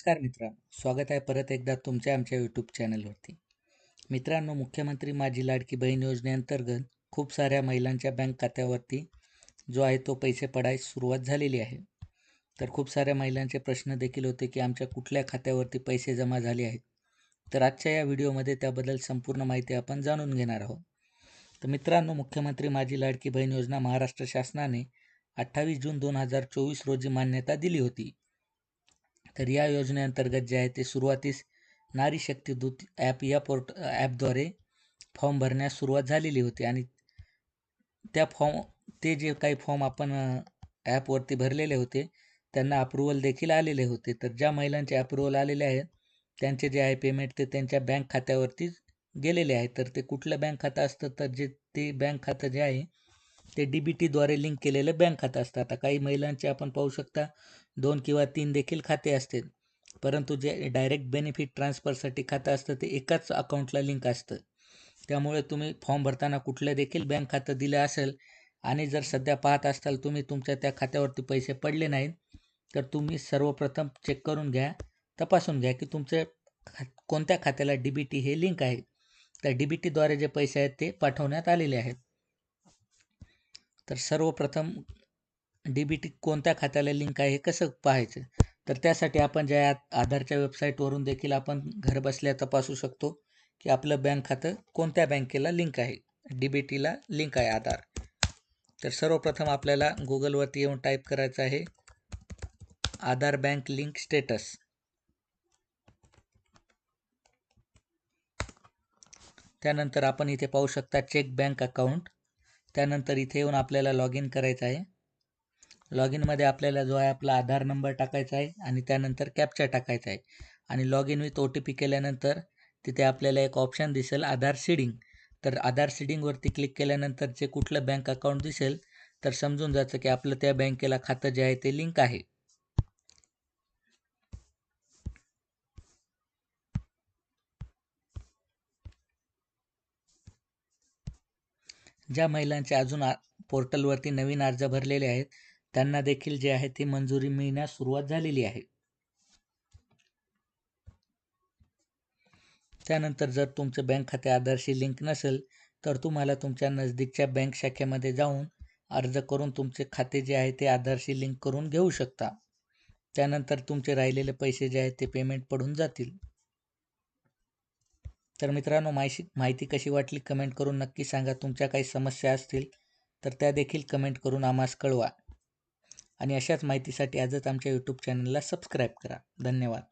नमस्कार मित्रांनो. स्वागत आहे परत एकदा तुमच्या आमच्या यूट्यूब चॅनलवरती मित्रांनो मुख्यमंत्री माझी लाडकी बहीण योजनेअंतर्गत खूप साऱ्या महिलांच्या बँक खात्यावरती जो आहे तो पैसे पडायस सुरुवात झालेली आहे. तर खूप साऱ्या महिलांचे प्रश्न देखील होते की आमच्या कुठल्या खात्यावरती पैसे जमा झाले आहेत. तर आजच्या या व्हिडिओमध्ये त्याबद्दल संपूर्ण माहिती आपण जाणून घेणार आहोत. तर मित्रांनो मुख्यमंत्री माझी लाडकी बहीण योजना महाराष्ट्र शासनाने अठ्ठावीस जून दोन हजार चोवीस रोजी मान्यता दिली होती. तर या योजनेअंतर्गत जे आहे ते सुरुवातीस नारी शक्ती दूत ॲप या पोर्ट ॲपद्वारे फॉर्म भरण्यास सुरुवात झालेली होती आणि त्या फॉर्म ते जे काही फॉर्म आपण ॲपवरती भरलेले होते त्यांना अप्रुव्हल देखील आलेले होते. तर ज्या महिलांचे अप्रुव्हल आलेले आहेत त्यांचे जे आहे पेमेंट ते त्यांच्या बँक खात्यावरती गेलेले आहे. तर ते कुठलं बँक खातं असतं तर जे ते बँक खातं जे आहे ते डी बी टीद्वारे लिंक केलेलं बँक खातं असतं. आता काही महिलांचे आपण पाहू शकता दोन किंवा तीन देखील खाते असते. परंतु जे डायरेक्ट बेनिफिट ट्रान्सफरसाठी खातं असतं ते एकाच अकाउंटला लिंक असतं. त्यामुळे तुम्ही फॉर्म भरताना कुठलं देखील बँक खातं दिलं असेल आणि जर सध्या पाहत असाल तुम्ही तुमच्या त्या खात्यावरती पैसे पडले नाहीत तर तुम्ही सर्वप्रथम चेक करून घ्या तपासून घ्या की तुमच्या खा कोणत्या खात्याला डी बी टी हे लिंक आहे. त्या डी बी टीद्वारे जे पैसे आहेत ते पाठवण्यात आलेले आहेत. तर सर्वप्रथम डी बी टी कोणत्या खात्याला लिंक आहे हे कसं पाहायचं? तर त्यासाठी आपण ज्या आधारच्या वेबसाईटवरून देखील आपण घरबसल्या तपासू शकतो की आपलं बँक खातं कोणत्या बँकेला लिंक आहे. डी बी टीला लिंक आहे आधार. तर सर्वप्रथम आपल्याला गुगलवरती येऊन टाईप करायचं आहे. आधार बँक लिंक स्टेटस त्यानंतर आपण इथे पाहू शकता चेक बँक अकाउंट त्यानंतर इथे येऊन आपल्याला लॉग इन करायचं आहे. लॉग इनमध्ये आपल्याला जो आहे आपला आधार नंबर टाकायचा आहे आणि त्यानंतर कॅप्चा टाकायचा आहे. आणि log in with O T P केल्यानंतर तिथे आपल्याला एक ऑप्शन दिसेल आधार सीडिंग तर आधार सीडिंगवरती क्लिक केल्यानंतर जे कुठलं बँक अकाउंट दिसेल तर समजून जायचं की आपलं त्या बँकेला खातं जे आहे ते लिंक आहे. ज्या महिलांचे अजून पोर्टलवरती नवीन अर्ज भरलेले आहेत त्यांना देखील जे आहे ती मंजुरी मिळण्यास सुरुवात झालेली आहे. त्यानंतर जर तुमचं बँक खाते आधारशी लिंक नसेल तर तुम्हाला तुमच्या नजदीकच्या बँक शाखेमध्ये जाऊन अर्ज करून तुमचे खाते जे आहे ते आधारशी लिंक करून घेऊ शकता. त्यानंतर तुमचे राहिलेले पैसे जे आहेत ते पेमेंट पडून जातील. तर मित्रांनो माहिती माहिती कशी वाटली कमेंट करून नक्की सांगा. तुमच्या काही समस्या असतील तर त्या देखील कमेंट करून आम्हास कळवा. आणि अशाच माहितीसाठी आजच आमच्या यूट्यूब चॅनलला सबस्क्राईब करा. धन्यवाद.